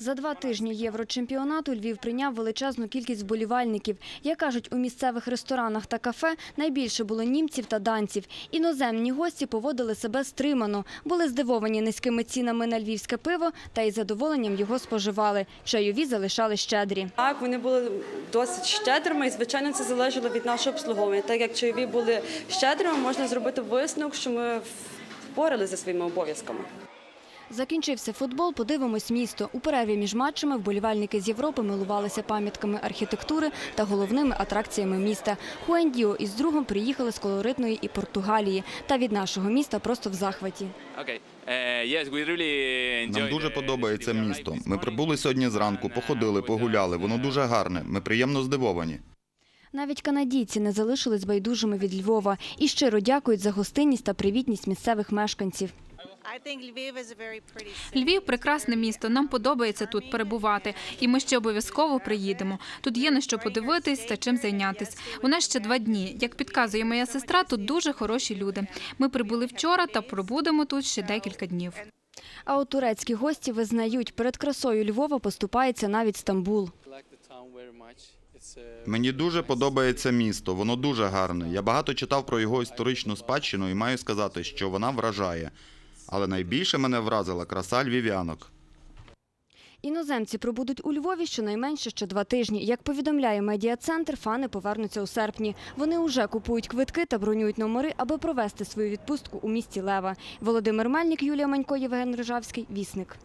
За два тижні єврочемпіонату Львів прийняв величезну кількість вболівальників. Як кажуть, у місцевих ресторанах та кафе найбільше було німців та данців. Іноземні гості поводили себе стримано, були здивовані низькими цінами на львівське пиво та із задоволенням його споживали. Чайові залишали щедрі. Так, вони були досить щедрими, і звичайно це залежало від нашого обслуговування. Так як чайові були щедрими, можна зробити висновок, що ми впоралися зі своїми обов'язками. Закінчився футбол, подивимось місто. У перерві між матчами вболівальники з Європи милувалися пам'ятками архітектури та головними атракціями міста. Хуендіо із другом приїхали з колоритної і Португалії. Та від нашого міста просто в захваті. Enjoy Нам дуже подобається the city. We місто. Ми прибули сьогодні зранку, походили, погуляли. Воно дуже гарне. Ми приємно здивовані. Навіть канадійці не залишились байдужими від Львова і щиро дякують за гостинність та привітність місцевих мешканців. I think Lviv is a very pretty city. Львів прекрасне місто. Нам подобається тут перебувати, і ми ще обов'язково приїдемо. Тут є на що подивитись та чим зайнятись. У нас ще два дні. Як підказує моя сестра, тут дуже хороші люди. Ми прибули вчора та пробудемо тут ще декілька днів. А от турецькі гості визнають, перед красою Львова поступається навіть Стамбул. Мені дуже подобається місто. Воно дуже гарне. Я багато читав про його історичну спадщину і маю сказати, що вона вражає. Але найбільше мене вразила краса львів'янок. Іноземці пробудуть у Львові щонайменше ще два тижні. Як повідомляє медіа-центр, фани повернуться у серпні. Вони уже купують квитки та бронюють номери, аби провести свою відпустку у місті Лева. Володимир Мельник, Юлія Манько, Євген Рижавський. Вісник.